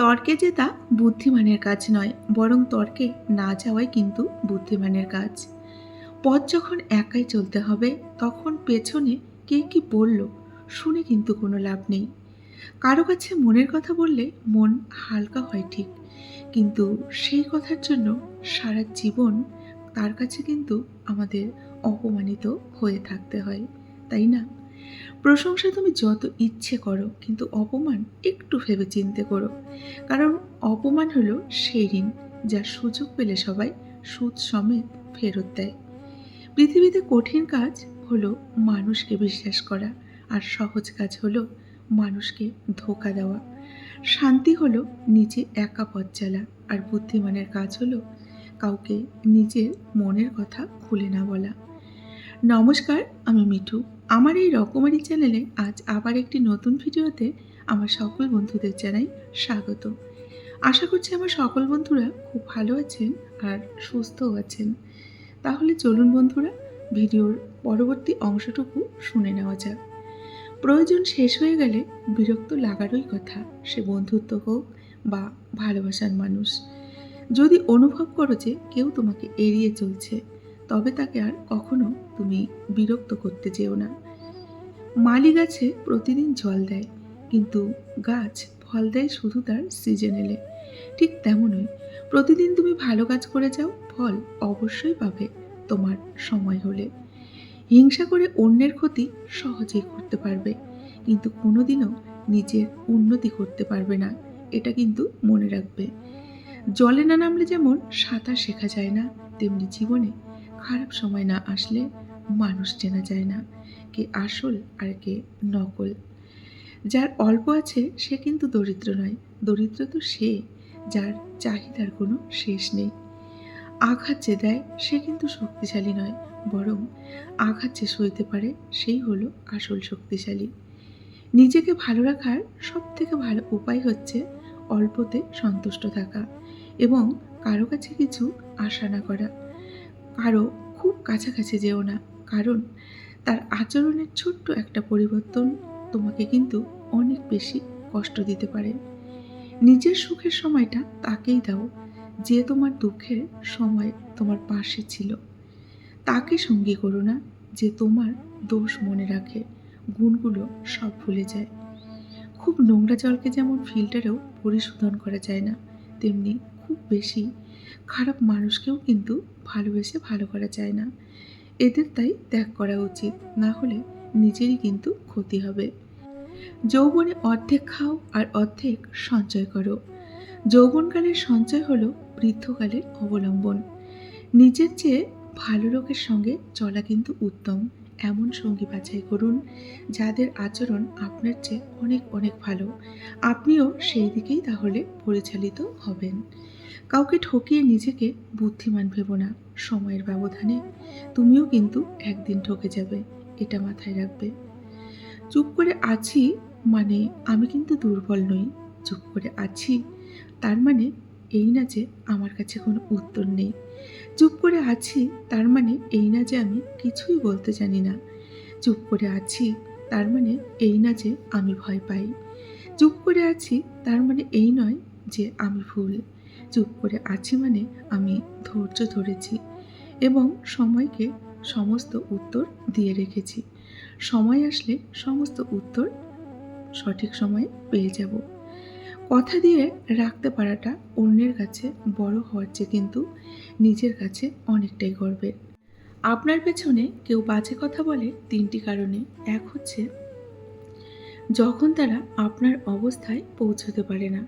তর্কে জেতা বুদ্ধিমানের কাজ নয়, বরং তর্কে না যাওয়াই কিন্তু বুদ্ধিমানের কাজ। পথ যখন একাই চলতে হবে, তখন পেছনে কে কি বলল শুনে কিন্তু কোনো লাভ নেই। কারও কাছে মনের কথা বললে মন হালকা হয় ঠিক, কিন্তু সেই কথার জন্য সারা জীবন তার কাছে কিন্তু আমাদের অপমানিত হয়ে থাকতে হয়, তাই না? প্রশংসা তুমি যত ইচ্ছে করো, কিন্তু অপমান একটু ভেবে চিনতে করো। কারণ অপমান হলো সেই ঋণ যার সুযোগ পেলে সবাই সুদ সমেত ফেরত দেয়। পৃথিবীতে কঠিন কাজ হলো মানুষকে বিশ্বাস করা, আর সহজ কাজ হলো মানুষকে ধোকা দেওয়া। শান্তি হলো নিজে একা পথ চালা, আর বুদ্ধিমানের কাজ হলো কাউকে নিজের মনের কথা খুলে না বলা। নমস্কার, আমি মিঠু। আমার এই রকমারি চ্যানেলে আজ আবার একটি নতুন ভিডিওতে আমার সকল বন্ধুদের জানাই স্বাগত। আশা করছি আমার সকল বন্ধুরা খুব ভালো আছেন আর সুস্থও আছেন। তাহলে চলুন বন্ধুরা, ভিডিওর পরবর্তী অংশটুকু শুনে নেওয়া যাক। প্রয়োজন শেষ হয়ে গেলে বিরক্ত লাগারই কথা, সে বন্ধুত্ব হোক বা ভালোবাসার মানুষ। যদি অনুভব করো যে কেউ তোমাকে এড়িয়ে চলছে তবে তাকে আর কখনো তুমি বিরক্ত করতে যেও না। মালি গাছে প্রতিদিন জল দেয়, কিন্তু গাছ ফল দেয় শুধু তার সিজন এলে ঠিক তেমনই প্রতিদিন তুমি ভালো কাজ করে যাও, ফল অবশ্যই পাবে তোমার সময় হলে। হিংসা করে অন্যের ক্ষতি সহজেই করতে পারবে, কিন্তু কোনোদিনও নিজের উন্নতি করতে পারবে না, এটা কিন্তু মনে রাখবে। জলে না নামলে যেমন সাঁতার শেখা যায় না, তেমনি জীবনে খারাপ সময় না আসলে মানুষ চেনা যায় না, কে আসল আর কে নকল। যার অল্প আছে, সে কিন্তু দরিদ্র নয়। দরিদ্র তো সে, যার চাহিদার কোনো শেষ নেই। আঘাত যে দেয়, সে কিন্তু শক্তিশালী নয়, বরং আঘাত যে সইতে পারে, সেই হলো আসল শক্তিশালী। নিজেকে ভালো রাখার সব থেকে ভালো উপায় হচ্ছে অল্পতে সন্তুষ্ট থাকা এবং কারও কাছে কিছু আশা না করা। কারও খুব কাছাকাছি যেও না, কারণ তার আচরণের ছোট্ট একটা পরিবর্তন তোমাকে কিন্তু অনেক বেশি কষ্ট দিতে পারে। নিজের সুখের সময়টা তাকেই দাও যে তোমার দুঃখের সময় তোমার পাশে ছিল। তাকে সঙ্গী করো না যে তোমার দোষ মনে রাখে, গুণগুলো সব ভুলে যায়। খুব নোংরা জলকে যেমন ফিল্টারেও পরিশোধন করা যায় না, তেমনি খুব বেশি খারাপ মানুষকেও কিন্তু ভালোবেসে ভালো করা যায় না। এদের তাই ত্যাগ করা উচিত, না হলে নিজেরই কিন্তু ক্ষতি হবে। যৌবনে অর্ধেক খাও আর অর্ধেক সঞ্চয় করো। যৌবনকালের সঞ্চয় হলো বৃদ্ধকালের অবলম্বন। নিজের চেয়ে ভালো লোকের সঙ্গে চলা কিন্তু উত্তম। এমন সঙ্গী বাছাই করুন, যাদের আচরণ আপনার চেয়ে অনেক অনেক ভালো। আপনিও সেই দিকেই তাহলে পরিচালিত হবেন। কাউকে ঠকিয়ে নিজেকে বুদ্ধিমান ভেবো না। সময়ের ব্যবধানে তুমিও কিন্তু একদিন ঠকে যাবে, এটা মাথায় রাখবে। চুপ করে আছি মানে আমি কিন্তু দুর্বল নই। চুপ করে আছি তার মানে এই না যে আমার কাছে কোনো উত্তর নেই। চুপ করে আছি তার মানে এই না যে আমি কিছুই বলতে জানি না। চুপ করে আছি তার মানে এই না যে আমি ভয় পাই। চুপ করে আছি তার মানে এই নয় যে আমি ভুল। চুপ করে আছি মানে আমি ধৈর্য ধরেছি এবং সময়কে সমস্ত উত্তর দিয়ে রেখেছি। সময় আসলে সমস্ত উত্তর সঠিক সময়ে পেয়ে যাব। কথা দিয়ে রাখতে পারাটা অন্যের কাছে বড় হওয়ার চেয়ে কিন্তু নিজের কাছে অনেকটাই গর্বের। আপনার পেছনে কেউ বাজে কথা বলে তিনটি কারণে। এক হচ্ছে যখন তারা আপনার অবস্থায় পৌঁছতে পারে না।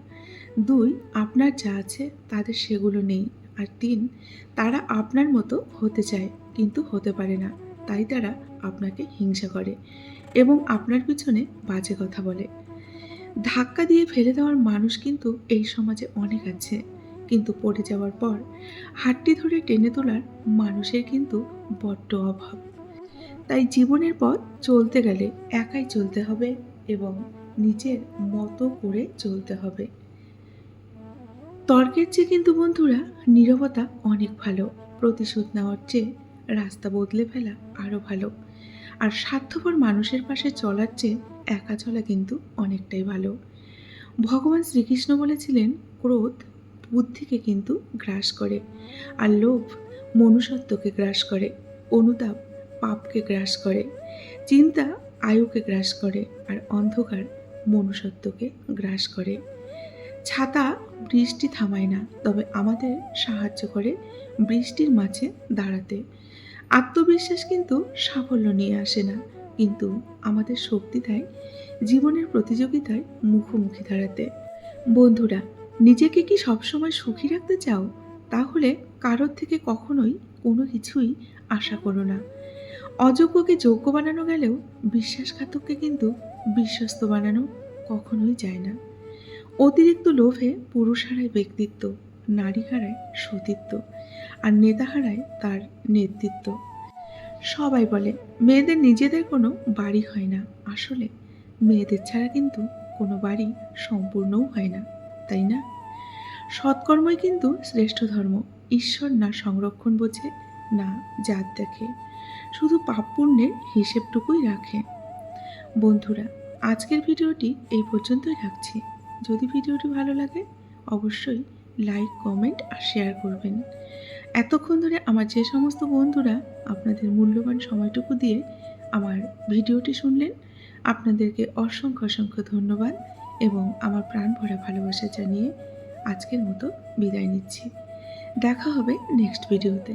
দুই, আপনার যা আছে তাদের সেগুলো নেই। আর তিন, তারা আপনার মতো হতে চায়, কিন্তু হতে পারে না। তাই তারা আপনাকে হিংসা করে এবং আপনার পিছনে বাজে কথা বলে। ধাক্কা দিয়ে ফেলে দেওয়ার মানুষ কিন্তু এই সমাজে অনেক আছে। কিন্তু পড়ে যাওয়ার পর, হাতটি ধরে টেনে তোলার মানুষের কিন্তু বড্ড অভাব। তাই জীবনের পথ চলতে গেলে একাই চলতে হবে। এবং নিজের মতো করে চলতে হবে। তর্কের চেয়ে কিন্তু বন্ধুরা, নীরবতা অনেক ভালো। প্রতিশোধ নেওয়ার চেয়ে রাস্তা বদলে ফেলা আরও ভালো। আর স্বার্থপর মানুষের পাশে চলার চেয়ে একা চলা কিন্তু অনেকটাই ভালো। ভগবান শ্রীকৃষ্ণ বলেছিলেন, ক্রোধ বুদ্ধিকে কিন্তু গ্রাস করে আর লোভ মনুষ্যত্বকে গ্রাস করে। অনুতাপ পাপকে গ্রাস করে। চিন্তা আয়ুকে গ্রাস করে আর অন্ধকার মনুষ্যত্বকে গ্রাস করে। ছাতা বৃষ্টি থামায় না, তবে আমাদের সাহায্য করে বৃষ্টির মাঝে দাঁড়াতে। আত্মবিশ্বাস কিন্তু সাফল্য নিয়ে আসে না, কিন্তু আমাদের শক্তি দেয় জীবনের প্রতিযোগিতায় মুখোমুখি দাঁড়াতে। বন্ধুরা, নিজেকে কি সবসময় সুখী রাখতে চাও? তাহলে কারোর থেকে কখনোই কোনো কিছুই আশা করো না। অযোগ্যকে যোগ্য বানানো গেলেও বিশ্বাসঘাতককে কিন্তু বিশ্বস্ত বানানো কখনোই যায় না। অতিরিক্ত লোভে পুরুষ হারায় ব্যক্তিত্ব, নারী হারায় সতীত্ব, আর নেতা হারায় তার নেতৃত্ব। সবাই বলে, মেয়েদের নিজেদের কোনো বাড়ি হয় না। আসলে মেয়েদের ছাড়া কিন্তু কোনো বাড়ি সম্পূর্ণও হয় না, তাই না? সৎকর্মই কিন্তু শ্রেষ্ঠ ধর্ম। ঈশ্বর না সংরক্ষণ বোঝে না, জাত দেখে। শুধু পাপ পুণ্যের হিসেবটুকুই রাখে। বন্ধুরা, আজকের ভিডিওটি এই পর্যন্তই রাখছি। যদি ভিডিওটি ভালো লাগে, অবশ্যই লাইক, কমেন্ট আর শেয়ার করবেন। এতক্ষণ ধরে আমার যে সমস্ত বন্ধুরা আপনাদের মূল্যবান সময়টুকু দিয়ে আমার ভিডিওটি শুনলেন, আপনাদেরকে অসংখ্য অসংখ্য ধন্যবাদ এবং আমার প্রাণ ভরা ভালোবাসা জানিয়ে আজকের মতো বিদায় নিচ্ছি। দেখা হবে নেক্সট ভিডিওতে।